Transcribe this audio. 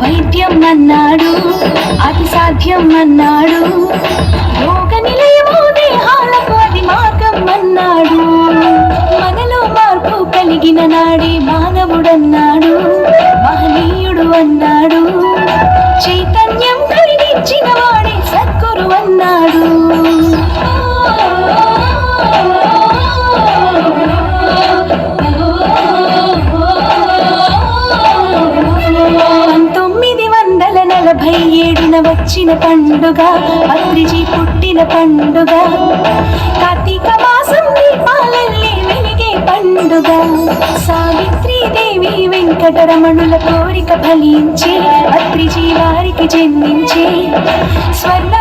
వైద్యం అన్నాడు అతి సాధ్యం అన్నాడు. యోగ నిలయము దేహాలకు అది మార్గం అన్నాడు. మనలో మార్పు కలిగిన నాడే మానవుడన్నాడు మహనీయుడు అన్నాడు. చైతన్యం కలిగించిన నలభై ఏడున వచ్చిన పండుగ పత్రిజీ పుట్టిన పండుగ. కార్తీక మాసం దీపాలల్లే వెలిగే పండుగ. సావిత్రి దేవి వెంకటరమణుల కోరిక ఫలించి పత్రిజీ వారికి జన్మించి. స్వర్ణ